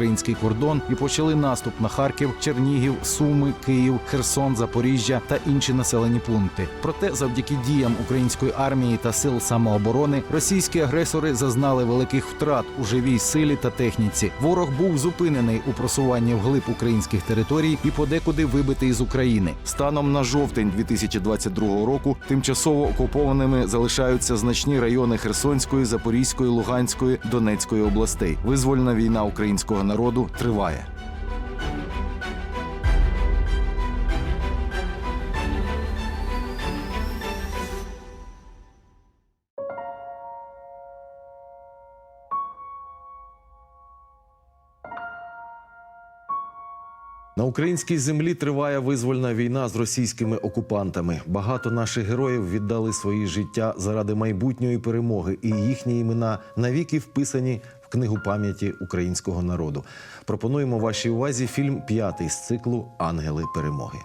український кордон і почали наступ на Харків, Чернігів, Суми, Київ, Херсон, Запоріжжя та інші населені пункти. Проте, завдяки діям української армії та сил самооборони, російські агресори зазнали великих втрат у живій силі та техніці. Ворог був зупинений у просуванні вглиб українських територій і подекуди вибитий з України. Станом на жовтень 2022 року тимчасово окупованими залишаються значні райони Херсонської, Запорізької, Луганської, Донецької областей. Визвольна війна українського народу триває. На українській землі триває визвольна війна з російськими окупантами. Багато наших героїв віддали свої життя заради майбутньої перемоги, і їхні імена навіки вписані в книгу пам'яті українського народу. Пропонуємо вашій увазі фільм п'ятий з циклу Ангели перемоги.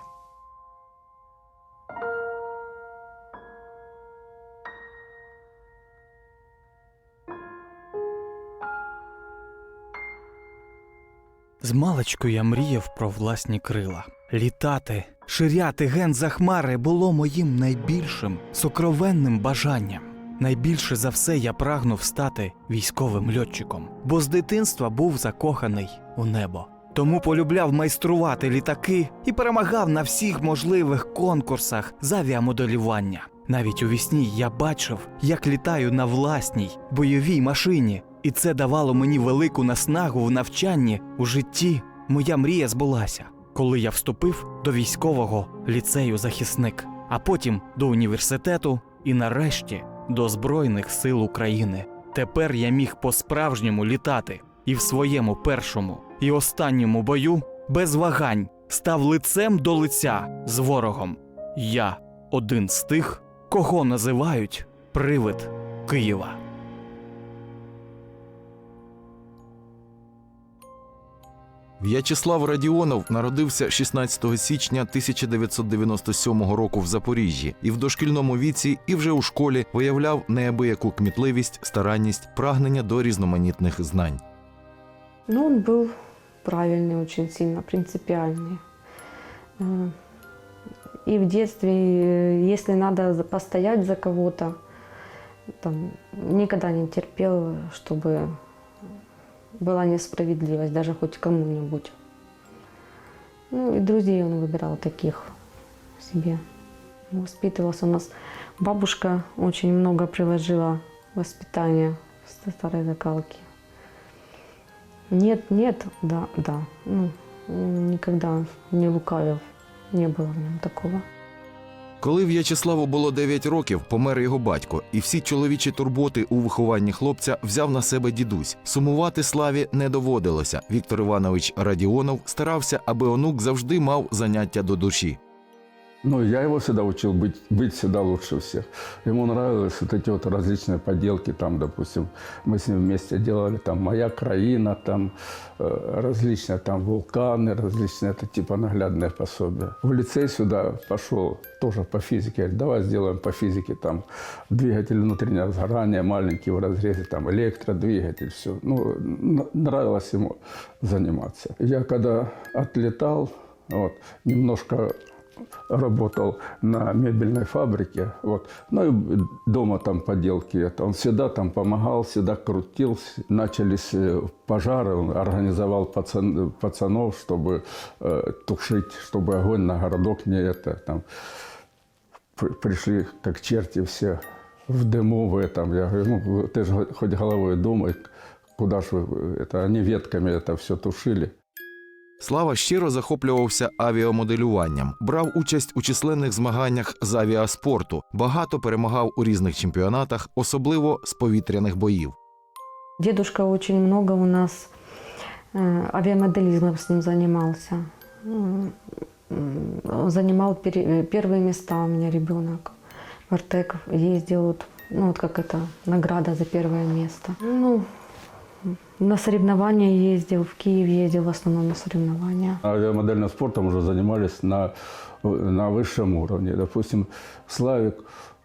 З маличку я мріяв про власні крила. Літати, ширяти ген за хмари було моїм найбільшим сокровенним бажанням. Найбільше за все я прагнув стати військовим льотчиком, бо з дитинства був закоханий у небо. Тому полюбляв майструвати літаки і перемагав на всіх можливих конкурсах з авіамоделювання. Навіть у вісні я бачив, як літаю на власній бойовій машині, і це давало мені велику наснагу в навчанні у житті. Моя мрія збулася, коли я вступив до військового ліцею захисник, а потім до університету і нарешті до Збройних сил України. Тепер я міг по-справжньому літати і в своєму першому і останньому бою без вагань став лицем до лиця з ворогом. Я один з тих, кого називають привид Києва. В'ячеслав Радіонов народився 16 січня 1997 року в Запоріжжі і в дошкільному віці, і вже у школі виявляв неабияку кмітливість, старанність, прагнення до різноманітних знань. Ну, он был правильный, очень сильно принципиальный. Э, И в детстве, э, если надо за- постоять за кого-то, там, никогда не терпел, чтобы Была несправедливость, даже хоть кому-нибудь. Ну и друзей он выбирал таких себе. Воспитывался у нас. Бабушка очень много приложила воспитания старой закалки. Нет, нет, да, да. Ну, никогда не лукавил. Не было в нем такого. Коли В'ячеславу було 9 років, помер його батько, і всі чоловічі турботи у вихованні хлопця взяв на себе дідусь. Сумувати славі не доводилося. Віктор Іванович Радіонов старався, аби онук завжди мав заняття до душі. Ну, я его всегда учил быть, быть всегда лучше всех. Ему нравились вот эти вот различные поделки, там, допустим, мы с ним вместе делали там «Моя краина», там э, различные там вулканы, различные, это типа наглядное пособие. В лицей сюда пошел тоже по физике. Говорит, давай сделаем по физике там двигатель внутреннего сгорания, маленький в разрезе, там электродвигатель, все. Ну, нравилось ему заниматься. Я когда отлетал, вот, немножко работал на мебельной фабрике, вот. ну и дома там поделки. Это. Он всегда там помогал, всегда крутил. Начались э, пожары, он организовал пацан- пацанов, чтобы э, тушить, чтобы огонь на городок не это там. При- Пришли как черти все в дыму в этом. Я говорю, ну вы- ты же хоть головой думай, куда ж вы это, они ветками это все тушили. Слава щиро захоплювався авіамоделюванням, брав участь у численних змаганнях з авіаспорту, багато перемагав у різних чемпіонатах, особливо з повітряних боїв. Дедушка очень много у нас э, авиамоделизмом с ним занимался. М, м, Он занимал пере- э, первые места у меня ребенок. В Артек ездил, вот, ну вот как это, награда за первое место. Ну, на соревнования ездил, в Киев ездил в основном на соревнования. Авиамодельным спортом уже занимались на, на высшем уровне. Допустим, Славик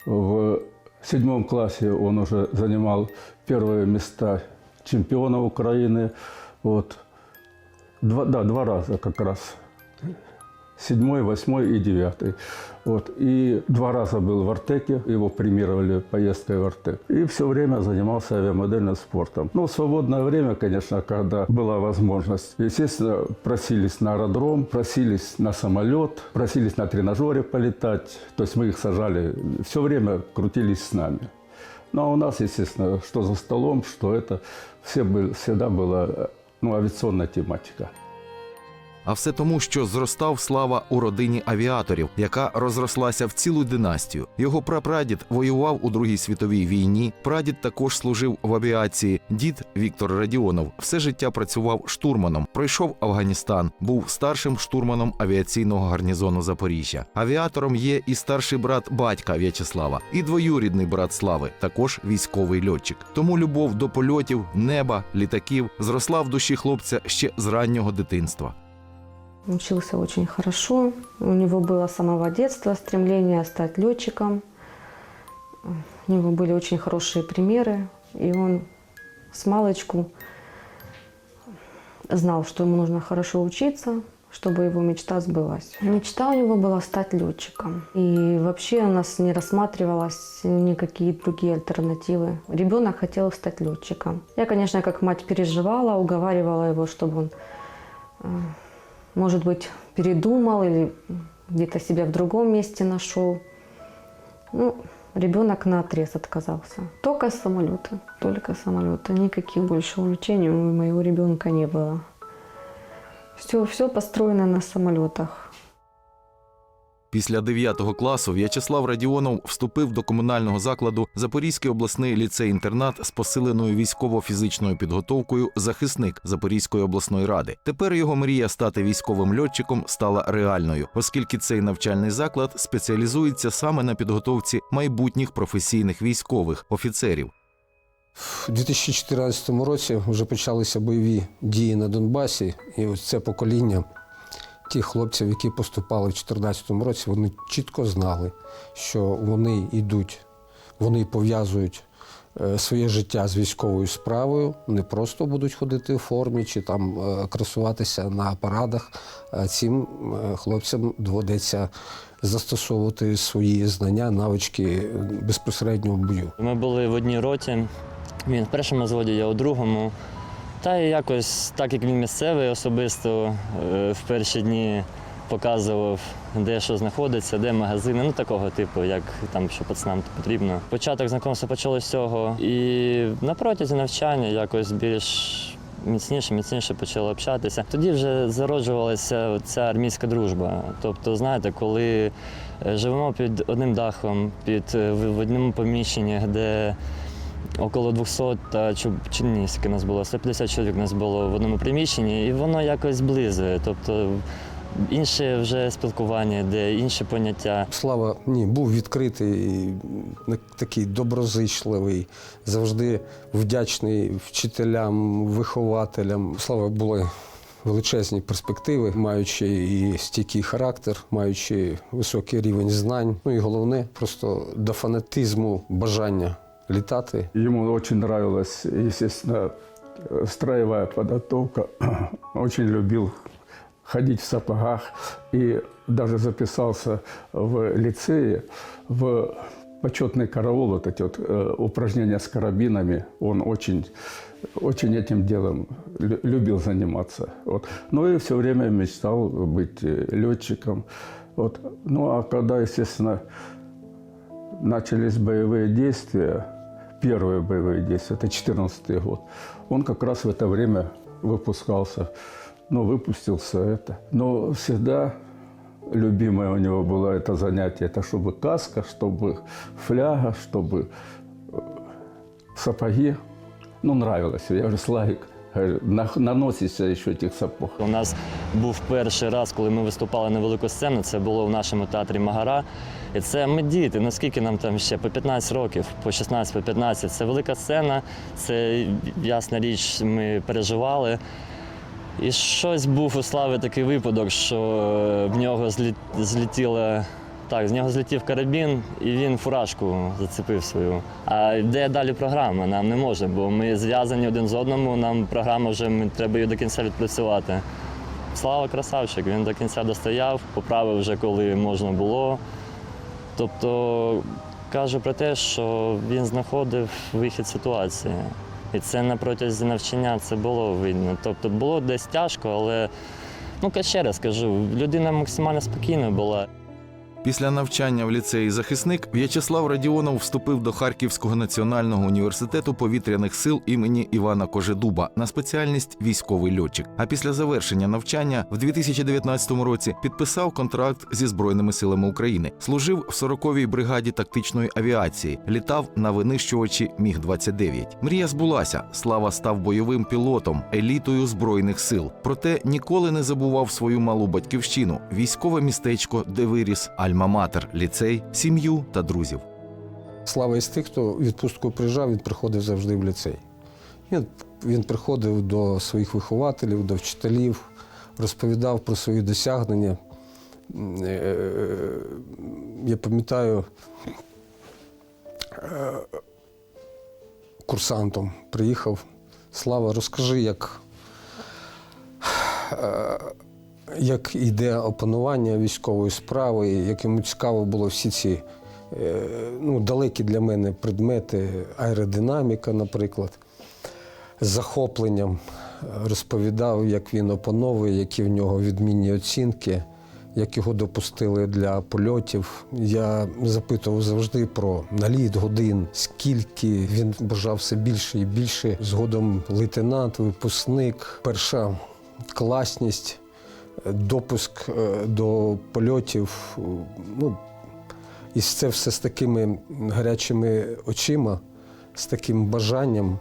в седьмом классе он уже занимал первые места чемпиона Украины. Вот. Два, да, два раза как раз. Седьмой, восьмой и девятый. Вот. И два раза был в Артеке, его премировали поездкой в Артек. И все время занимался авиамодельным спортом. Ну, в свободное время, конечно, когда была возможность, естественно, просились на аэродром, просились на самолет, просились на тренажере полетать. То есть мы их сажали, все время крутились с нами. Ну, а у нас, естественно, что за столом, что это, все был, всегда была ну, авиационная тематика. А все тому, що зростав слава у родині авіаторів, яка розрослася в цілу династію. Його прапрадід воював у Другій світовій війні. Прадід також служив в авіації. Дід Віктор Радіонов все життя працював штурманом. Пройшов Афганістан, був старшим штурманом авіаційного гарнізону Запоріжжя. Авіатором є і старший брат батька В'ячеслава, і двоюрідний брат Слави, також військовий льотчик. Тому любов до польотів, неба, літаків зросла в душі хлопця ще з раннього дитинства. Учился очень хорошо. У него было с самого детства стремление стать летчиком. У него были очень хорошие примеры. И он с малочку знал, что ему нужно хорошо учиться, чтобы его мечта сбылась. Мечта у него была стать летчиком. И вообще у нас не рассматривалось никакие другие альтернативы. Ребенок хотел стать летчиком. Я, конечно, как мать переживала, уговаривала его, чтобы он э, может быть, передумал или где-то себя в другом месте нашел. Ну, ребенок на отрез отказался. Только самолеты, только самолеты. Никаких больше увлечений у моего ребенка не было. Все, все построено на самолетах. Після 9 класу В'ячеслав Радіонов вступив до комунального закладу Запорізький обласний ліцей-інтернат з посиленою військово-фізичною підготовкою захисник Запорізької обласної ради. Тепер його мрія стати військовим льотчиком стала реальною, оскільки цей навчальний заклад спеціалізується саме на підготовці майбутніх професійних військових офіцерів. У 2014 році вже почалися бойові дії на Донбасі, і ось це покоління тих хлопців, які поступали в 2014 році, вони чітко знали, що вони йдуть, вони пов'язують е, своє життя з військовою справою, не просто будуть ходити в формі чи там е, красуватися на парадах. Цим е, хлопцям доведеться застосовувати свої знання, навички безпосередньо в бою. Ми були в одній роті. Він в першому зводі, я у другому. Та й якось, так як він місцевий особисто, е, в перші дні показував, де що знаходиться, де магазини, ну такого типу, як там, що пацанам потрібно. Початок знайомства почалося з цього. І на протязі навчання якось більш міцніше, міцніше почали общатися. Тоді вже зароджувалася ця армійська дружба. Тобто, знаєте, коли е, живемо під одним дахом, під е, в одному поміщенні, де около 200 та чи, ні, скільки нас було, 150 чоловік нас було в одному приміщенні, і воно якось зблизує. Тобто інше вже спілкування, де інші поняття. Слава ні, був відкритий, такий доброзичливий, завжди вдячний вчителям, вихователям. Слава були величезні перспективи, маючи і стійкий характер, маючи високий рівень знань. Ну і головне, просто до фанатизму бажання літати. Ему очень нравилась, естественно, строевая подготовка. Очень любил ходить в сапогах и даже записался в лицее в почетный караул, вот эти вот э, упражнения с карабинами. Он очень, очень этим делом лю- любил заниматься. Вот. Ну и все время мечтал быть э, летчиком. Вот. Ну а когда, естественно, начались боевые действия, первые боевые действия, это 14 год, он как раз в это время выпускался, ну, выпустился это. Но всегда любимое у него было это занятие, это чтобы каска, чтобы фляга, чтобы э, сапоги. Ну, нравилось. Я говорю, Славик, говорю, «На- еще этих сапог. У нас був перший раз, коли ми виступали на велику сцену. Це було в нашому театрі Магара. І це ми діти. Наскільки нам там ще по 15 років, по 16, по 15. Це велика сцена. Це ясна річ, ми переживали. І щось був у Слави такий випадок, що в нього злі- злетіло. Так, з нього злетів карабін, і він фуражку зацепив свою. А де далі програма? Нам не може, бо ми зв'язані один з одному, нам програма вже ми, треба її до кінця відпрацювати. Слава красавчик, він до кінця достояв, поправив вже коли можна було. Тобто кажу про те, що він знаходив вихід ситуації. І це на протязі навчання це було видно. Тобто було десь тяжко, але ну ще раз кажу, людина максимально спокійна була. Після навчання в ліцеї захисник В'ячеслав Радіонов вступив до Харківського національного університету повітряних сил імені Івана Кожедуба на спеціальність військовий льотчик. А після завершення навчання в 2019 році підписав контракт зі збройними силами України. Служив в 40-й бригаді тактичної авіації, літав на винищувачі Міг 29 Мрія збулася. Слава став бойовим пілотом, елітою збройних сил. Проте ніколи не забував свою малу батьківщину, військове містечко, де виріс Альма-Матер, ліцей, сім'ю та друзів. Слава із тих, хто відпустку приїжджав, він приходив завжди в ліцей. Він, він приходив до своїх вихователів, до вчителів, розповідав про свої досягнення. Е, Я пам'ятаю, е, курсантом приїхав. Слава, розкажи, як, е, як іде опанування військової справи, як йому цікаво було всі ці е, ну, далекі для мене предмети, аеродинаміка, наприклад, з захопленням розповідав, як він опановує, які в нього відмінні оцінки, як його допустили для польотів. Я запитував завжди про наліт годин, скільки він бажав все більше і більше. Згодом лейтенант, випускник, перша класність, допуск е, до польотів. е, Ну, і це все з такими гарячими очима, з таким бажанням,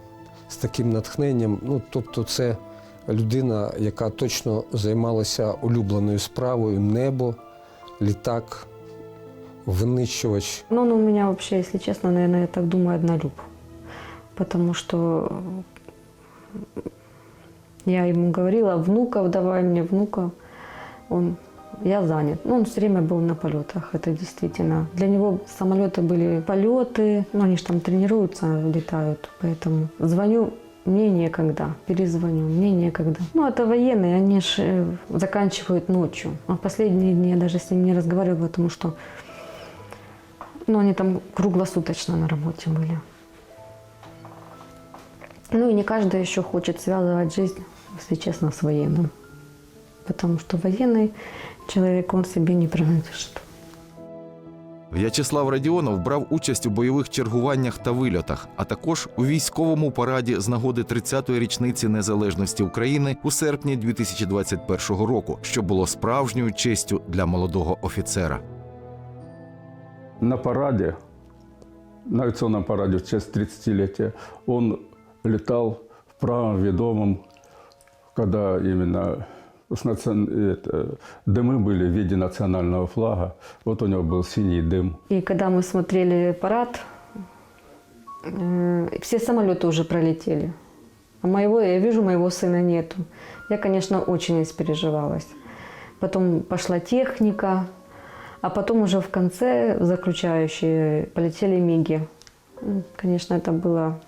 з таким натхненням. Ну, тобто, це людина, яка точно займалася улюбленою справою небо, літак, винищувач. Ну, он у меня вообще, если честно, наверное, я так думаю, однолюб. Потому что я ему говорила, внуков давай мне, внуков. Он, я занят. Ну, он все время был на полетах, это действительно. Для него самолеты были полеты, ну, они же там тренируются, летают, поэтому звоню, мне некогда, перезвоню, мне некогда. Ну, это военные, они же заканчивают ночью. А последние дни я даже с ним не разговаривала, потому что ну, они там круглосуточно на работе были. Ну и не каждый еще хочет связывать жизнь, если честно, с военным. Потому что военный человек, он себе не принадлежит. В'ячеслав Радіонов брав участь у бойових чергуваннях та вильотах, а також у військовому параді з нагоди 30-ї річниці незалежності України у серпні 2021 року, що було справжньою честю для молодого офіцера. На параде, на авиационном параде в честь 30-летия, он летал в правом ведомом, когда именно с национ- это, дымы были в виде национального флага. Вот у него был синий дым. И когда мы смотрели парад, все самолеты уже пролетели. А моего, я вижу, моего сына нету. Я, конечно, очень испереживалась. Потом пошла техника, а потом уже в конце, заключающие, полетели миги. Конечно, это была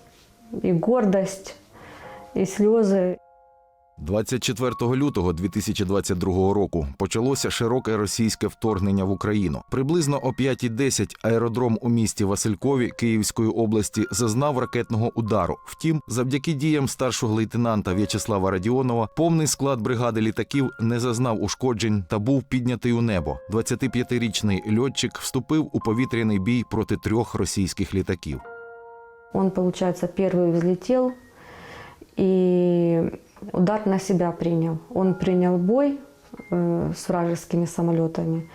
и гордость, и слезы. 24 лютого 2022 року почалося широке російське вторгнення в Україну. Приблизно о 5.10 аеродром у місті Василькові Київської області зазнав ракетного удару. Втім, завдяки діям старшого лейтенанта В'ячеслава Радіонова, повний склад бригади літаків не зазнав ушкоджень та був піднятий у небо. 25-річний льотчик вступив у повітряний бій проти трьох російських літаків. Он, получается, первый взлетел и удар на себя принял. Он принял бой э, с вражескими самолетами.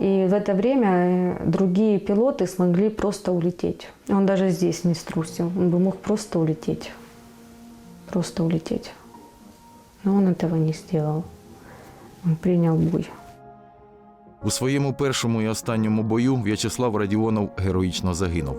И в это время э, другие пилоты смогли просто улететь. Он даже здесь не струсил. Он бы мог просто улететь. Просто улететь. Но он этого не сделал. Он принял бой. У своєму першому і останньому бою В'ячеслав Радіонов героїчно загинув.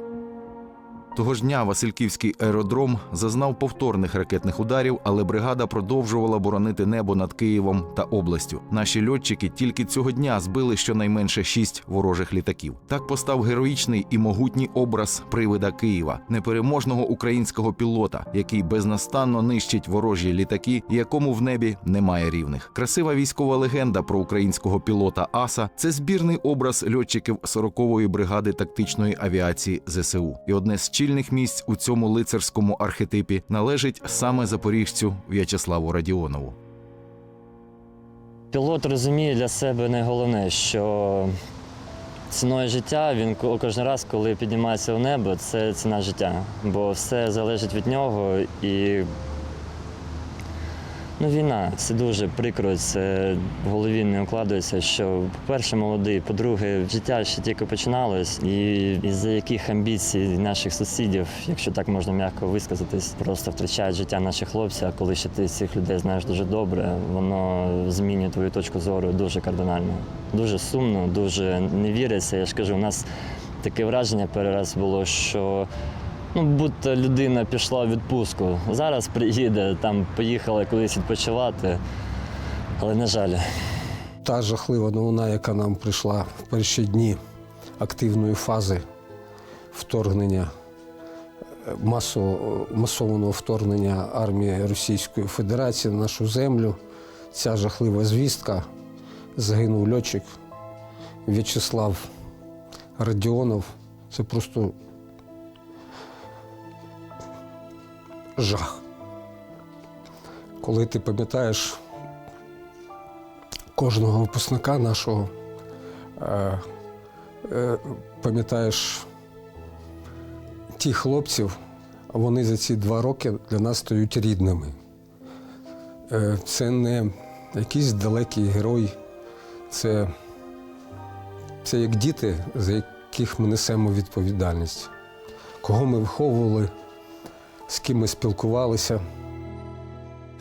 Того ж дня Васильківський аеродром зазнав повторних ракетних ударів, але бригада продовжувала боронити небо над Києвом та областю. Наші льотчики тільки цього дня збили щонайменше шість ворожих літаків. Так постав героїчний і могутній образ привида Києва, непереможного українського пілота, який безнастанно нищить ворожі літаки, якому в небі немає рівних. Красива військова легенда про українського пілота Аса це збірний образ льотчиків 40-ї бригади тактичної авіації ЗСУ. І одне з чільних місць у цьому лицарському архетипі належить саме запоріжцю В'ячеславу Радіонову. Пілот розуміє для себе найголовне, що ціною життя він ко- кожен раз, коли піднімається у небо, це ціна життя. Бо все залежить від нього і. Ну, війна, це дуже прикро, це в голові не укладається, що, по-перше, молодий, по-друге, життя ще тільки починалось, і із-за яких амбіцій наших сусідів, якщо так можна м'яко висказатись, просто втрачають життя наші хлопці, а коли ще ти цих людей знаєш дуже добре, воно змінює твою точку зору дуже кардинально. Дуже сумно, дуже не віриться. Я ж кажу, у нас таке враження перший раз було, що Ну, будто людина пішла в відпустку. Зараз приїде, там поїхала колись відпочивати. Але, на жаль, Та жахлива новина, яка нам прийшла в перші дні активної фази вторгнення, е, масового, масованого вторгнення армії Російської Федерації на нашу землю. Ця жахлива звістка. Загинув льотчик В'ячеслав Радіонов. Це просто жах. Коли ти пам'ятаєш кожного випускника нашого, е, е, пам'ятаєш тих хлопців, вони за ці два роки для нас стають рідними. Е, це не якийсь далекий герой, це, це як діти, за яких ми несемо відповідальність, кого ми виховували, з ким ми спілкувалися.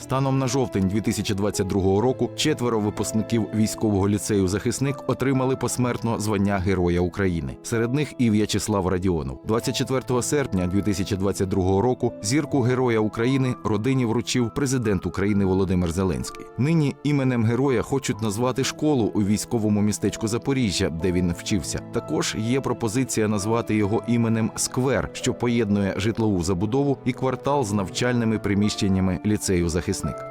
Станом на жовтень 2022 року четверо випускників військового ліцею захисник отримали посмертно звання Героя України. Серед них і В'ячеслав Радіонов. 24 серпня 2022 року зірку Героя України родині вручив президент України Володимир Зеленський. Нині іменем героя хочуть назвати школу у військовому містечку Запоріжжя, де він вчився. Також є пропозиція назвати його іменем Сквер, що поєднує житлову забудову і квартал з навчальними приміщеннями ліцею захисник.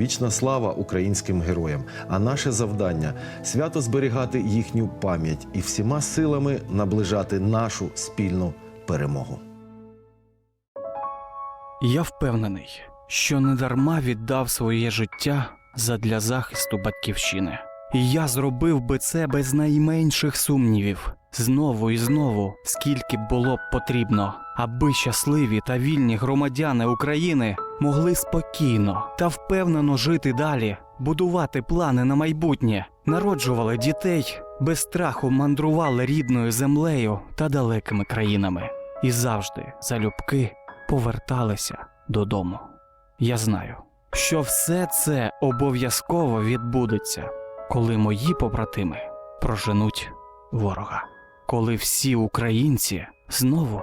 Вічна слава українським героям. А наше завдання свято зберігати їхню пам'ять і всіма силами наближати нашу спільну перемогу. Я впевнений, що недарма віддав своє життя задля захисту батьківщини. І я зробив би це без найменших сумнівів, знову і знову, скільки б було б потрібно, аби щасливі та вільні громадяни України могли спокійно та впевнено жити далі, будувати плани на майбутнє, народжували дітей, без страху мандрували рідною землею та далекими країнами, і завжди залюбки поверталися додому. Я знаю, що все це обов'язково відбудеться, коли мої побратими проженуть ворога, коли всі українці знову